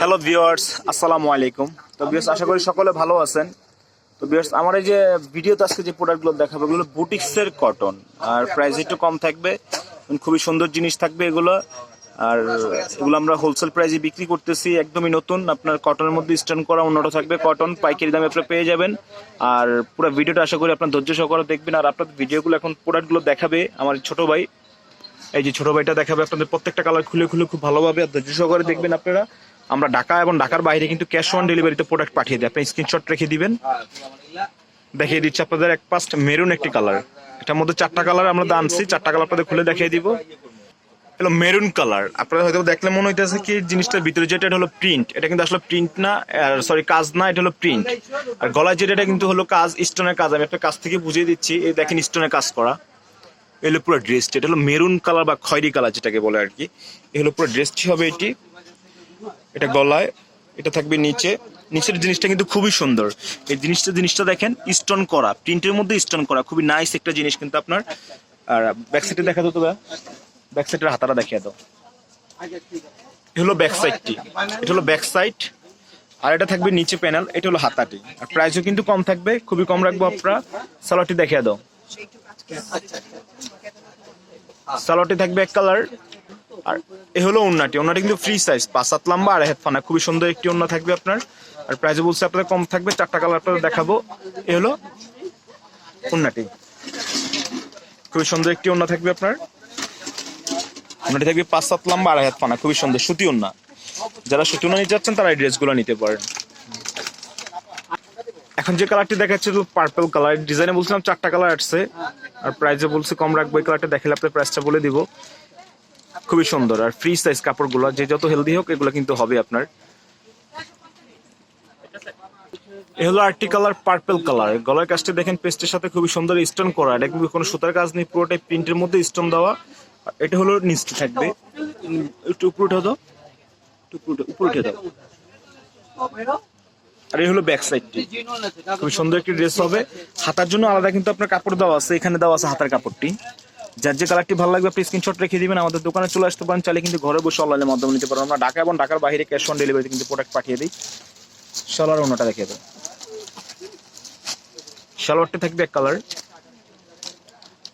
Hello viewers আসসালামু আলাইকুম তো ভিউয়ার্স আশা করি সকলে ভালো আছেন। তো ভিউয়ার্স আমার এই যে ভিডিওতে আজকে যে প্রোডাক্টগুলো দেখাবো, এগুলো বুটিক্সের কটন আর প্রাইস একটু কম থাকবে। খুবই সুন্দর জিনিস থাকবে এগুলো। আর এগুলো আমরা হোলসেল প্রাইসে বিক্রি করতেছি। একদমই নতুন। আপনার কটনের মধ্যে স্ট্যান্ড করা অন্যটা থাকবে। কটন পাইকারি দামে আপনারা পেয়ে যাবেন। আর পুরো ভিডিওটা আশা করি আপনার ধৈর্য সহকারে দেখবেন। আর আপনার ভিডিওগুলো এখন প্রোডাক্টগুলো দেখাবে আমার ছোট ভাই। এই যে ছোট ভাইটা দেখাবে আপনাদের প্রত্যেকটা কালার খুলে খুলে খুব ভালোভাবে ধৈর্য সহকারে দেখবেন আপনারা। আমরা ঢাকা এবং ঢাকার বাইরে কিন্তু ক্যাশ অন ডেলিভারিতে প্রোডাক্ট পাঠিয়ে দিই। আপনি স্ক্রিনশট রেখে দিবেন। দেখিয়ে দিচ্ছি আপনাদের এক পাস্ট মেরুন একটি কালার এটার মধ্যে চারটা কালার আমরা আনছি। চারটা কালার আপনাদের খুলে দেখিয়ে দিব। হলো মেরুন কালার আপনারা হয়তো দেখলে মনে হইতেছে কি জিনিসটার ভিতরে যেটা, এটা হলো প্রিন্ট এটা কিন্তু আসলে প্রিন্ট না সরি কাজ না, এটা হলো প্রিন্ট আর গলায় যেটা, এটা কিন্তু হলো কাজ স্টোনের কাজ। আমি একটা কাজ থেকে বুঝিয়ে দিচ্ছি। এই দেখেন স্টোনের কাজ করা। এগুলো পুরো ড্রেসটি এটা হলো মেরুন কালার বা খয়েরি কালার যেটাকে বলে আর কি। এ পুরো ড্রেসটি হবে এটি? এটা গলায়, এটা থাকবে নিচে। নিচের জিনিসটা কিন্তু খুবই সুন্দর। এই জিনিসটা জিনিসটা দেখেন স্টোন করা। প্রিন্টের মধ্যে স্টোন করা। খুবই নাইস একটা জিনিস কিন্তু আপনার। আর ব্যাক সাইডে দেখা তো ব্যাক সাইডের হাতাটা দেখিয়ে দাও। এ হলো ব্যাক সাইডটি এটা হলো ব্যাক সাইড আর এটা থাকবে নিচে প্যানেল এটা হলো হাতাটি। আর প্রাইসও কিন্তু কম থাকবে। খুবই কম রাখব আপনারা। সালোয়ারটি দেখিয়ে দাও। সালোয়ারটি থাকবে এক কালার। আর এ হলো ওন্নাটি। ওন্নাটি কিন্তু ফ্রি সাইজ পাঁচ সাত লম্বা আর হেড ফানা। খুবই সুন্দর একটি ওন্না থাকবে আপনার। আর প্রাইসে বলছে আপনাদের কম থাকবে। চারটা কালার আপনাদের দেখাবো। এ হলো ওন্নাটি। খুবই সুন্দর একটি ওন্না থাকবে আপনার। ওন্নাটি থাকবে পাঁচ সাত লম্বা আর হেড ফানা। খুবই সুন্দর সুতি ওন্না। যারা সুতি ওন্না নিতে যাচ্ছেন তারা এই ড্রেসগুলো নিতে পারেন। এখন যে কালারটি দেখাচ্ছে পার্পল কালার ডিজাইনে বলছিলাম চারটা কালার আসছে, আর প্রাইসে বলছি কম রাখব এই কালারটা দেখালে আপনার প্রাইসটা বলে দিব। খুবই সুন্দর, আর ফ্রি সাইজ কাপড়গুলো, যে যত হেলদি হোক, এগুলো কিন্তু হবে আপনার। এ হলো আর্টি কালার পার্পল কালার গলার কাজটা দেখেন পেস্টের সাথে খুবই সুন্দর স্টোন করা। এটা কিন্তু কোনো সুতার কাজ নেই, পুরোটাই প্রিন্টের মধ্যে স্টোন দেওয়া। এটা হলো নিচটা থাকবে। একটু উপরে উঠে দাও উপরে উঠে দাও আর এই হলো ব্যাক সাইডটি খুবই সুন্দর একটি ড্রেস হবে। হাতার জন্য আলাদা কিন্তু আপনার কাপড় দেওয়া আছে। এখানে দেওয়া আছে হাতার কাপড়টি। যার যে কালারটি ভালো লাগবে, আপনি স্ক্রিনশট রেখে দিবেন। আমাদের দোকানে চলে আসতে পারেন। চাইলে কিন্তু ঘরে বসে অনলাইনের মাধ্যমে নিতে পারেন। আমরা ঢাকা এবং ঢাকার বাইরে ক্যাশ অন ডেলিভারিতে কিন্তু প্রোডাক্ট পাঠিয়ে দিই। সালোয়ার ওনাটা দেখিয়ে দেয় সালোয়ারটি থাকবে এক কালার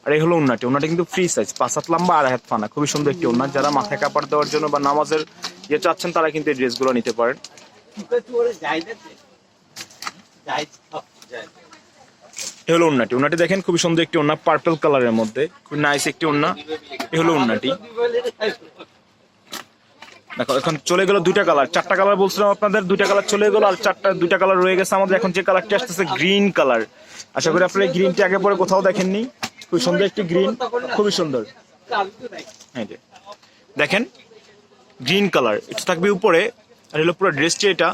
আর এই হলো উন্নাটি উন্নাটি কিন্তু ফ্রি সাইজ পাঁচ হাত লম্বা আর হাত ফানা। খুবই সুন্দর একটি উন্না যারা মাথায় কাপড় দেওয়ার জন্য বা নামাজের ইয়ে চাচ্ছেন, তারা কিন্তু এই ড্রেসগুলো নিতে পারেন। এ হলো উন্নাটি। উন্নাটি দেখেন খুবই সুন্দর একটি উন্না পার্পল কালারের মধ্যে। খুব নাইস একটি উন্না। এ হলো উন্নাটি। দেখো, এখন চলে গেল দুইটা কালার চারটা কালার বলছিলাম আপনাদের, দুইটা কালার চলে গেল আর চারটা, দুইটা কালার রয়ে গেছে আমাদের। এখন যে কালারটি আসতেছে গ্রিন কালার আশা করি আপনারা গ্রিনটি আগে পরে কোথাও দেখেননি। খুব সুন্দর একটি গ্রিন খুবই সুন্দর। এই যে। দেখেন গ্রিন কালার এটা থাকবে উপরে। আর হলো পুরো ড্রেসটি এটা।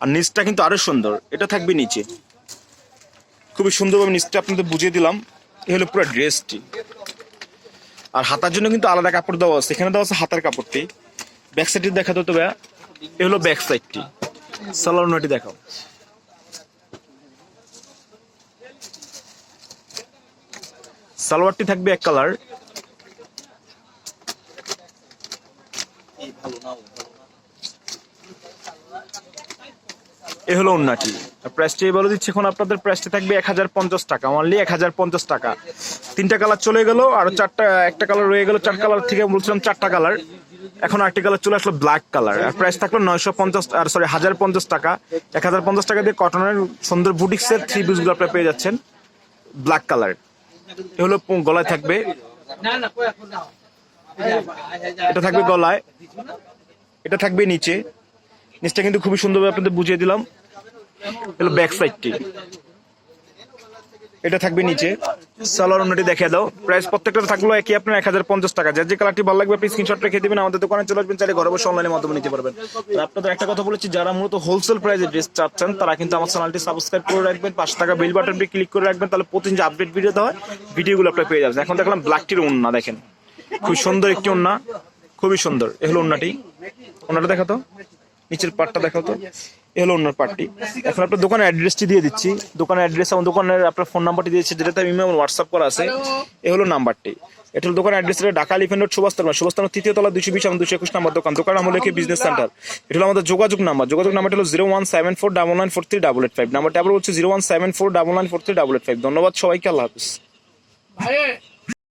আর নিচটা কিন্তু আরও সুন্দর। এটা থাকবে নিচে। খুবই সুন্দরভাবে নিচটা আপনাদের বুঝিয়ে দিলাম। এই হলো পুরো ড্রেসটি আর হাতার জন্য কিন্তু আলাদা কাপড় দেওয়া আছে। এখানে দেওয়া আছে হাতার কাপড়টি। ব্যাক সাইডটি দেখা তো ভাইয়া এ হলো ব্যাক সাইডটি সালোয়ার নটি দেখাও। সালোয়ারটি থাকবে এক কালার এ হলো উন্নাটি প্রাইসটি বলে দিচ্ছি, এখন আপনাদের প্রাইসটি থাকবে এক হাজার পঞ্চাশ টাকা। অনলি এক হাজার পঞ্চাশ টাকা। তিনটা কালার চলে গেল, আর চারটা, একটা কালার রয়ে গেল, চার কালার থেকে বলছিলাম চারটা কালার। এখন আরেকটি কালার চলে আসলো ব্ল্যাক কালার। আর প্রাইস থাকল নয়শো পঞ্চাশ, আর সরি হাজার পঞ্চাশ টাকা। এক হাজার পঞ্চাশ টাকা দিয়ে কটনের সুন্দর বুটিক্সের থ্রি পিসগুলো আপনারা পেয়ে যাচ্ছেন ব্ল্যাক কালার। এ হলো গলায় থাকবে। এটা থাকবে গলায়। এটা থাকবে নিচে। নিচটা কিন্তু খুবই সুন্দরভাবে আপনাদের বুঝিয়ে দিলাম। হলো ব্যাক সাইডটি এটা থাকবে নিচে। সালোয়ার অন্যটি দেখে দাও। প্রাইস প্রত্যেকটা থাকল একই, আপনার এক হাজার পঞ্চাশ টাকা। যার যে কালারটি ভালো লাগবে, আপনি স্ক্রিনশট রেখে দিবেন, আমাদের দোকানে চলে আসবেন, চাইলে ঘরে বসে অনলাইনের মাধ্যমে নিতে পারবেন। আপনাদের একটা কথা বলেছি, যারা মূলত হোলসেল প্রাইসে ড্রেস চাচ্ছেন, তারা কিন্তু আমার চ্যানেলটি সাবস্ক্রাইব করে রাখবেন পাঁচ টাকা বেল বাটনটি ক্লিক করে রাখবেন, তাহলে প্রতিদিন যে আপডেট ভিডিও দেওয়া হয় ভিডিওগুলো আপনার পেয়ে যাবেন। এখন দেখলাম ব্ল্যাকটির ওন্না, দেখেন। খুব সুন্দর একটি ওন্না, খুবই সুন্দর। এ হলো ওন্নাটি। ওনাটা দেখাতো। নিচের পার্টটা দেখাও তো। এ হলো অন্য পার্টটি এখন আপনার দোকানের অ্যাড্রেসটি দিয়ে দিচ্ছি। দোকানের অ্যাড্রেস এবং দোকানের আপনার ফোন নাম্বারটি দিয়েছে যেটাতে ইমেল হোয়াটসঅ্যাপ করা আছে। এ হলো নাম্বারটি। এটা হলো দোকান অ্যাড্রেস ঢাকা লিফেন্ড রোড সুবাস্তার সুবাস্তার তৃতীয় তলা দুশো বিশ এবং দুশো একুশ নাম্বার দোকান। দোকান আমলে কি? বিজনেস সেন্টার এটা হলো আমাদের যোগাযোগ নাম্বার। যোগাযোগ নাম্বারটা হলো zero one seven four double nine four three double eight five নাম্বারটা আবার হচ্ছে zero one seven four double nine four three double eight five ধন্যবাদ সবাইকে আল্লাহ হাফিজ।